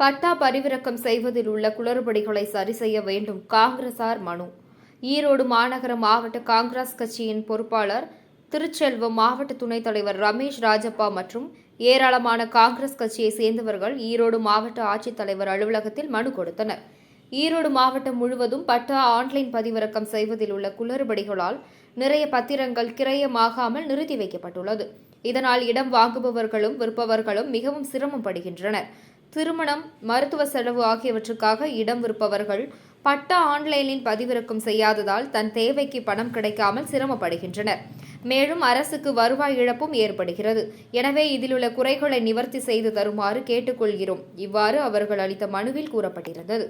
பட்டா பரிவிறக்கம் செய்வதில் உள்ள குளறுபடிகளை சரி செய்ய வேண்டும். காங்கிரசார் மனு. ஈரோடு மாநகர மாவட்ட காங்கிரஸ் கட்சியின் பொறுப்பாளர் திருச்செல்வம் மாவட்ட துணைத் தலைவர் ரமேஷ் ராஜப்பா மற்றும் ஏராளமான காங்கிரஸ் கட்சியை சேர்ந்தவர்கள் ஈரோடு மாவட்ட ஆட்சித்தலைவர் அலுவலகத்தில் மனு கொடுத்தனர். ஈரோடு மாவட்டம் முழுவதும் பட்டா ஆன்லைன் பதிவிறக்கம் செய்வதில் உள்ள குளறுபடிகளால் நிறைய பத்திரங்கள் கிரயமாகாமல் நிறுத்தி வைக்கப்பட்டுள்ளது. இதனால் இடம் வாங்குபவர்களும் விற்பவர்களும் மிகவும் சிரமப்படுகின்றனர். திருமணம் மருத்துவ செலவு ஆகியவற்றுக்காக இடம் விற்பவர்கள் பட்டா ஆன்லைனில் பதிவிறக்கம் செய்யாததால் தன் தேவைக்கு பணம் கிடைக்காமல் சிரமப்படுகின்றனர். மேலும் அரசுக்கு வருவாய் இழப்பும் ஏற்படுகிறது. எனவே இதிலுள்ள குறைகளை நிவர்த்தி செய்து தருமாறு கேட்டுக்கொள்கிறோம். இவ்வாறு அவர்கள் அளித்த மனுவில் கூறப்பட்டிருந்தது.